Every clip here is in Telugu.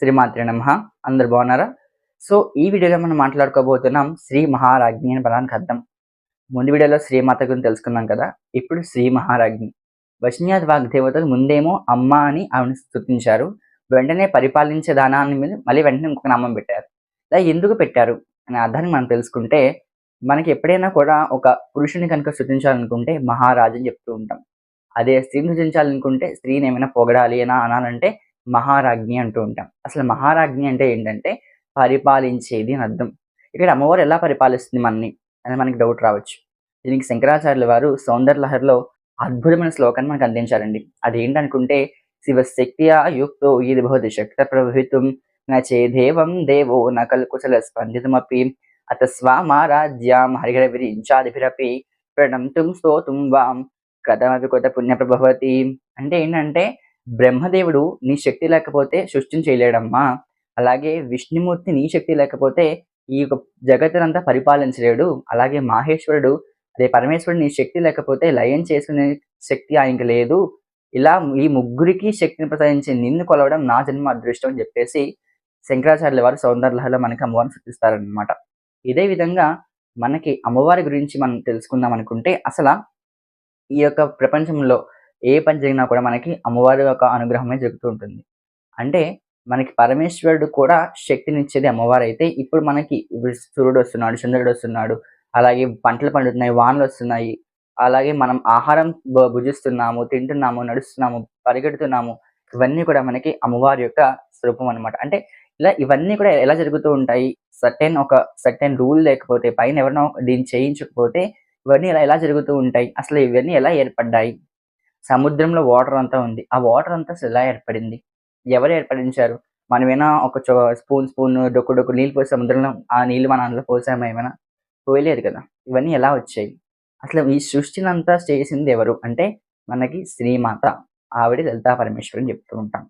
శ్రీమాత్రి నమ. అందరు బాగున్నారా? సో ఈ వీడియోలో మనం మాట్లాడుకోబోతున్నాం శ్రీ మహారాజ్ఞి అని పదానికి అర్థం. ముందు వీడియోలో శ్రీమాత గురించి తెలుసుకున్నాం కదా. ఇప్పుడు శ్రీ మహారాజ్ఞి. వచన్యాది వాగ్దేవతలు ముందేమో అమ్మ అని ఆవిడని స్థుతించారు. వెంటనే పరిపాలించే దానాన్ని మీద మళ్ళీ వెంటనే ఇంకొక నామం పెట్టారు. ఇలా ఎందుకు పెట్టారు? అనే అర్థాన్ని మనం తెలుసుకుంటే మనకి ఎప్పుడైనా కూడా ఒక పురుషుని కనుక సృతించాలనుకుంటే మహారాజు అని చెప్తూ ఉంటాం. అదే స్త్రీని స్థుతించాలనుకుంటే స్త్రీని ఏమైనా పొగడాలి అని అనాలంటే మహారాజ్ఞి అంటూ ఉంటాం. అసలు మహారాజ్ఞి అంటే ఏంటంటే పరిపాలించేది అని అర్థం. ఇక్కడ అమ్మవారు ఎలా పరిపాలిస్తుంది మనని అని మనకి డౌట్ రావచ్చు. దీనికి శంకరాచార్యుల వారు సౌందర్యలహరిలో అద్భుతమైన శ్లోకాన్ని మనకు అందించారండి. అది ఏంటనుకుంటే శివశక్తియా యుక్తో ఇది భవతి శక్త నచే నేదేవం దేవో నకల్ కుశల స్పందితమపి అత స్వామారాజ్యాం హరిహర విరించాదిభిరపి ప్రణంతుం స్తోతుం వాం కథమపి కొత్త పుణ్య ప్రభవతి అంటే ఏంటంటే బ్రహ్మదేవుడు నీ శక్తి లేకపోతే సృష్టిని చేయలేడమ్మా. అలాగే విష్ణుమూర్తి నీ శక్తి లేకపోతే ఈ యొక్క జగత్తునంతా పరిపాలించలేడు. అలాగే మాహేశ్వరుడు అదే పరమేశ్వరుడు నీ శక్తి లేకపోతే లయం చేసుకునే శక్తి ఆయనకి లేదు. ఇలా ఈ ముగ్గురికి శక్తిని ప్రసాదించి నిన్ను కొలవడం నా జన్మ అదృష్టం అని చెప్పేసి శంకరాచార్యుల వారు సౌందర్యలహలో మనకి అమ్మవారిని సృష్టిస్తారనమాట ఇదే విధంగా మనకి అమ్మవారి గురించి మనం తెలుసుకుందాం అనుకుంటే అసలు ఈ యొక్క ప్రపంచంలో ఏ పని జరిగినా కూడా మనకి అమ్మవారి యొక్క అనుగ్రహమే జరుగుతూ ఉంటుంది. అంటే మనకి పరమేశ్వరుడు కూడా శక్తినిచ్చేది అమ్మవారు అయితే ఇప్పుడు మనకి సూర్యుడు వస్తున్నాడు చంద్రుడు వస్తున్నాడు అలాగే పంటలు పండుతున్నాయి వానలు వస్తున్నాయి అలాగే మనం ఆహారం భుజిస్తున్నాము తింటున్నాము నడుస్తున్నాము పరిగెడుతున్నాము ఇవన్నీ కూడా మనకి అమ్మవారి యొక్క స్వరూపం అన్నమాట. అంటే ఇలా ఇవన్నీ కూడా ఎలా జరుగుతూ ఉంటాయి? సర్టెన్ ఒక సర్టెన్ రూల్ లేకపోతే పైన ఎవరినో దీన్ని చేయించకపోతే ఇవన్నీ ఇలా ఎలా జరుగుతూ ఉంటాయి? అసలు ఇవన్నీ ఎలా ఏర్పడ్డాయి? సముద్రంలో వాటర్ అంతా ఉంది. ఆ వాటర్ అంతా ఎలా ఏర్పడింది? ఎవరు ఏర్పడించారు? మనమేనా ఒక చో స్పూన్ స్పూన్ డొక్కు డొక్కు నీళ్ళు పోసి సముద్రంలో ఆ నీళ్ళు మన అందులో పోసామా ఏమైనా? పోయలేదు కదా. ఇవన్నీ ఎలా వచ్చాయి? అసలు ఈ సృష్టిని అంతా చేసింది ఎవరు? అంటే మనకి శ్రీమాత ఆవిడ లలితా పరమేశ్వరి అని చెప్తూ ఉంటాం.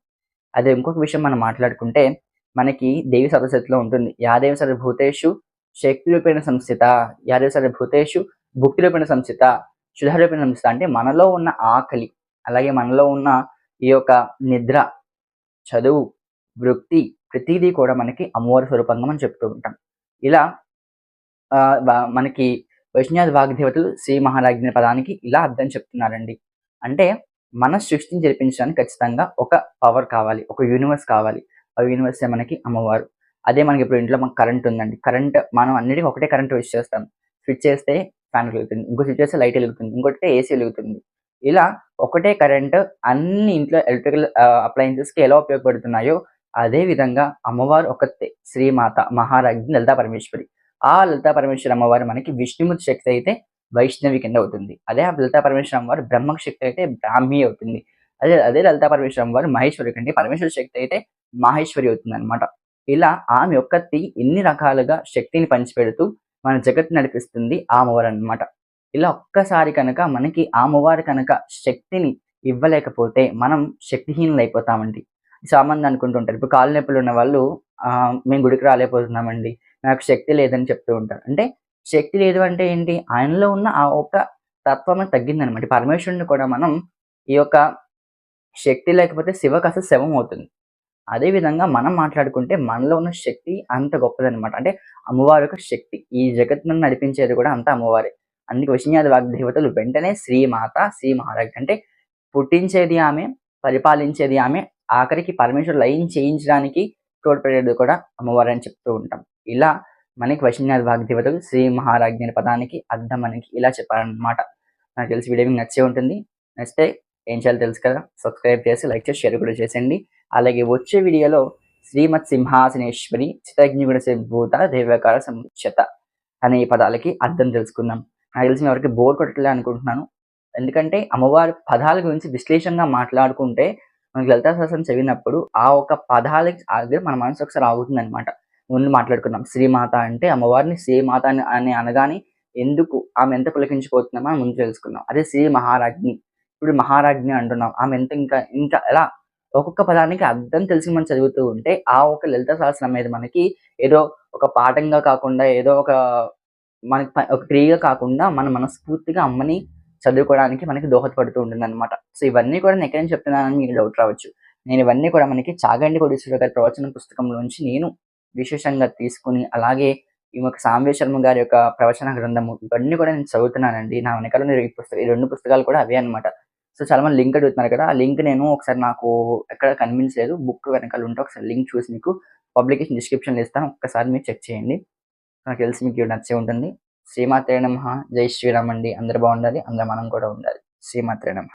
అదే ఇంకొక విషయం మనం మాట్లాడుకుంటే మనకి దేవి సరస్వతిలో ఉంటుంది. యాదేవి సర్వభూతేషు శక్తి రూపేణ సంస్థిత. యాదేవి సర్వభూతేషు భుక్తి రూపేణ సంస్థిత. శుధ అంటే మనలో ఉన్న ఆకలి అలాగే మనలో ఉన్న ఈ యొక్క నిద్ర చదువు వృత్తి ప్రతిదీ కూడా మనకి అమ్మవారి స్వరూపంగా మనం చెప్తూ ఉంటాం. ఇలా మనకి వైష్ణవ వాగ్దేవతలు శ్రీ మహారాజ్ఞ పదానికి ఇలా అర్థం చెప్తున్నారండి. అంటే మన సృష్టిని జరిపించడానికి ఖచ్చితంగా ఒక పవర్ కావాలి ఒక యూనివర్స్ కావాలి. ఆ యూనివర్స్ మనకి అమ్మవారు. అదే మనకి ఇప్పుడు ఇంట్లో మనకు కరెంట్ ఉందండి. కరెంట్ మనం అన్నిటికీ ఒకటే కరెంట్ యూజ్ చేస్తాం. స్విచ్ చేస్తే ఫ్యాన్ వెలుగుతుంది ఇంకో స్విచ్ చేస్తే లైట్ వెలుగుతుంది ఇంకోటి ఏసీ వెలుగుతుంది. ఇలా ఒకటే కరెంట్ అన్ని ఇంట్లో ఎలక్ట్రికల్ అప్లయన్సెస్కి ఎలా ఉపయోగపడుతున్నాయో అదే విధంగా అమ్మవారు ఒకతే శ్రీమాత మహారాజ్ఞి లలితా పరమేశ్వరి. ఆ లలితా పరమేశ్వరి అమ్మవారు మనకి విష్ణుమూర్తి శక్తి అయితే వైష్ణవి కింద అవుతుంది. అదే ఆ లలితా పరమేశ్వరి అమ్మవారు బ్రహ్మ శక్తి అయితే బ్రాహ్మీ అవుతుంది. అదే అదే లలితా పరమేశ్వరి అమ్మవారు మహేశ్వరి కంటే పరమేశ్వర శక్తి అయితే మాహేశ్వరి అవుతుంది అనమాట ఇలా ఆమె ఒక్కత్తి ఎన్ని రకాలుగా శక్తిని పంచిపెడుతూ మన జగత్ నడిపిస్తుంది ఆ అనమాట అన్నమాట. ఇలా ఒక్కసారి కనుక మనకి ఆ కనుక శక్తిని ఇవ్వలేకపోతే మనం శక్తిహీనులు అయిపోతామండి చాలామంది అనుకుంటుంటారు. ఇప్పుడు కాలు నొప్పులు ఉన్న వాళ్ళు మేము గుడికి రాలేకపోతున్నామండి. నాకు శక్తి లేదని చెప్తూ ఉంటారు. అంటే శక్తి లేదు అంటే ఏంటి? ఆయనలో ఉన్న ఆ ఒక్క తత్వం తగ్గిందనమాట పరమేశ్వరుని కూడా మనం ఈ యొక్క శక్తి లేకపోతే శివకు అసలు శవం అవుతుంది అదే విధంగా మనం మాట్లాడుకుంటే మనలో ఉన్న శక్తి అంత గొప్పదనమాట అంటే అమ్మవారి యొక్క శక్తి ఈ జగత్తును నడిపించేది కూడా అంత అమ్మవారే. అందుకే విష్ణుయాది వాగ్దేవతలు వెంటనే శ్రీమాత శ్రీ మహారాజ్ అంటే పుట్టించేది ఆమె పరిపాలించేది ఆమె ఆఖరికి పరమేశ్వరు లైన్ చేయించడానికి తోడ్పడేది కూడా అమ్మవారు అని చెప్తూ ఉంటాం. ఇలా మనకి వైష్ణవ వాగ్దేవతలు శ్రీ మహారాజ్ఞి అనే పదానికి అర్థం మనకి ఇలా చెప్పారనమాట నాకు తెలిసి వీడియో మీకు నచ్చే ఉంటుంది. నచ్చితే ఏం చేయాలో తెలుసు కదా సబ్స్క్రైబ్ చేసి లైక్ చేసి షేర్ కూడా చేసేయండి. అలాగే వచ్చే వీడియోలో శ్రీమత్ సింహాసనేశ్వరి చితజ్ఞుగుణ భూత దేవకార సముచ్చత అనే పదాలకి అర్థం తెలుసుకుందాం. నాకు తెలిసి ఎవరికి బోర్ కొట్టలే అనుకుంటున్నాను. ఎందుకంటే అమ్మవారి పదాల గురించి విశ్లేషంగా మాట్లాడుకుంటే మనకి లలితా సహస్రం చదివినప్పుడు ఆ ఒక పదాలకి అది మన మనసు ఒకసారి ఆగుతుంది అనమాట ముందు మాట్లాడుకున్నాం శ్రీమాత అంటే అమ్మవారిని శ్రీమాత అని అని అనగానే ఎందుకు ఆమె ఎంత పులకించిపోతుందో మనం ముందు తెలుసుకున్నాం అదే శ్రీ మహారాజ్ని ఇప్పుడు మహారాజ్ని అంటున్నాం. ఆమె ఎంత ఇంకా ఇంకా ఎలా ఒక్కొక్క పదానికి అర్థం తెలిసి మనం చదువుతూ ఉంటే ఆ ఒక లలిత సహస్రం అనేది మనకి ఏదో ఒక పాఠంగా కాకుండా ఏదో ఒక మనకి ఒక క్రియగా కాకుండా మన మనస్ఫూర్తిగా అమ్మని చదువుకోవడానికి మనకి దోహదపడుతూ ఉంటుంది అనమాట సో ఇవన్నీ కూడా నేను ఎక్కడైనా చెప్తున్నానని మీకు డౌట్ రావచ్చు. నేను ఇవన్నీ కూడా మనకి చాగండి కోటేశ్వర గారి ప్రవచన పుస్తకంలోంచి నేను విశేషంగా తీసుకుని అలాగే ఈ యొక్క సాంబే శర్మ గారి యొక్క ప్రవచన గ్రంథము ఇవన్నీ కూడా నేను చదువుతున్నానండి. నా వెనకాల ఈ పుస్తకం ఈ రెండు పుస్తకాలు కూడా అవే అన్నమాట. సో చాలా మంది లింక్ అడుగుతున్నారు కదా ఆ లింక్ నేను ఒకసారి నాకు ఎక్కడ కనిపించలేదు బుక్ వెనకాల ఉంటే ఒకసారి లింక్ చూసి మీకు పబ్లికేషన్ డిస్క్రిప్షన్లో ఇస్తాను. ఒక్కసారి మీరు చెక్ చేయండి. నాకు తెలిసి మీకు నచ్చే ఉంటుంది. శ్రీమాత్రే నమ. జై శ్రీరామ్ అండి. అందరు బాగుండాలి. అందరు మనం కూడా ఉండాలి. శ్రీమాత్రే నమ.